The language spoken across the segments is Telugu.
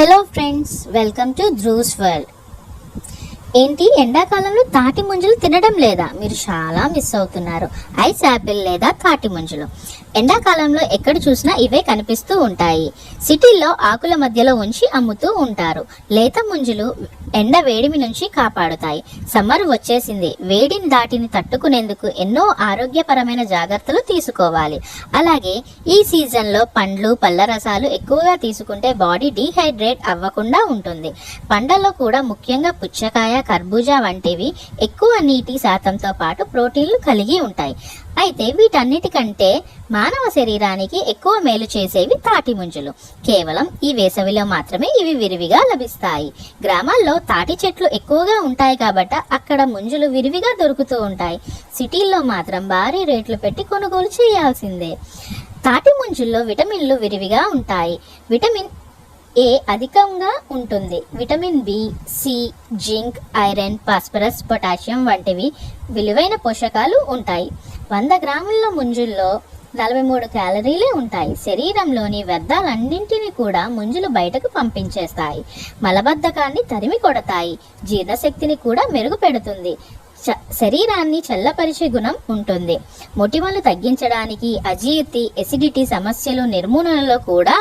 Hello friends welcome to ధ్రూస్ world ఏంటి? ఎండాకాలంలో తాటి ముంజలు తినడం లేదా? మీరు చాలా మిస్ అవుతున్నారు. ఐస్ యాపిల్ లేదా తాటి ముంజలు? ఎండాకాలంలో ఎక్కడ చూసినా ఇవే కనిపిస్తూ ఉంటాయి. సిటీల్లో ఆకుల మధ్యలో ఉంచి అమ్ముతూ ఉంటారు. లేత ముంజలు ఎండ వేడిమి నుంచి కాపాడుతాయి. సమ్మర్ వచ్చేసింది. వేడిని దాటిని తట్టుకునేందుకు ఎన్నో ఆరోగ్యపరమైన జాగ్రత్తలు తీసుకోవాలి. అలాగే ఈ సీజన్లో పండ్లు పళ్ళ రసాలు ఎక్కువగా తీసుకుంటే బాడీ డీహైడ్రేట్ అవ్వకుండా ఉంటుంది. పండ్లలో కూడా ముఖ్యంగా పుచ్చకాయ కర్బూజా వంటివి ఎక్కువ నీటి శాతంతో పాటు ప్రోటీన్లు కలిగి ఉంటాయి. అయితే వీటన్నిటికంటే మానవ శరీరానికి ఎక్కువ మేలు చేసేవి తాటి ముంజలు. కేవలం ఈ వేసవిలో మాత్రమే ఇవి విరివిగా లభిస్తాయి. గ్రామాల్లో తాటి చెట్లు ఎక్కువగా ఉంటాయి కాబట్టి అక్కడ ముంజలు విరివిగా దొరుకుతూ ఉంటాయి. సిటీల్లో మాత్రం భారీ రేట్లు పెట్టి కొనుగోలు చేయాల్సిందే. తాటి ముంజుల్లో విటమిన్లు విరివిగా ఉంటాయి. విటమిన్ ఏ అధికంగా ఉంటుంది. Vitamin B C zinc iron phosphorus potassium వంటివి విలువైన పోషకాలు ఉంటాయి. వంద గ్రాముల ముంజుల్లో నలభై మూడు క్యాలరీలే ఉంటాయి. శరీరంలోని వ్యర్థాలన్నింటినీ కూడా ముంజులు బయటకు పంపించేస్తాయి. మలబద్ధకాన్ని తరిమి కొడతాయి. జీర్ణశక్తిని కూడా మెరుగుపెడుతుంది. చ శరీరాన్ని చల్లపరిచే గుణం ఉంటుంది. మొటిమలు తగ్గించడానికి అజీర్తి ఎసిడిటీ సమస్యలు నిర్మూలనలో కూడా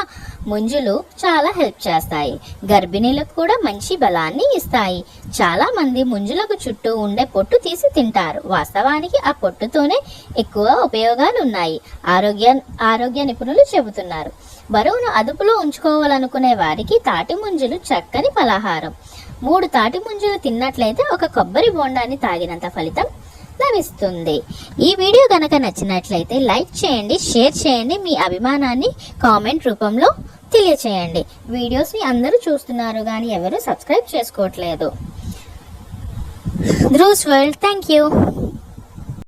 ముంజులు చాలా హెల్ప్ చేస్తాయి. గర్భిణీలకు కూడా మంచి బలాన్ని ఇస్తాయి. చాలా మంది ముంజులకు చుట్టూ ఉండే పొట్టు తీసి తింటారు. వాస్తవానికి ఆ పొట్టుతోనే ఎక్కువ ఉపయోగాలు ఉన్నాయి ఆరోగ్య ఆరోగ్య నిపుణులు చెబుతున్నారు. బరువును అదుపులో ఉంచుకోవాలనుకునే వారికి తాటి ముంజులు చక్కని పలహారం. మూడు తాటి ముంజలు తిన్నట్లయితే ఒక కొబ్బరి బోండాన్ని తాగినంత ఫలితం లభిస్తుంది ఈ వీడియో కనుక నచ్చినట్లయితే లైక్ చేయండి షేర్ చేయండి మీ అభిమానాన్ని కామెంట్ రూపంలో తెలియచేయండి. వీడియోస్ని అందరూ చూస్తున్నారు కానీ ఎవరు సబ్స్క్రైబ్ చేసుకోవట్లేదు. ధ్రూస్ వరల్డ్ థ్యాంక్ యూ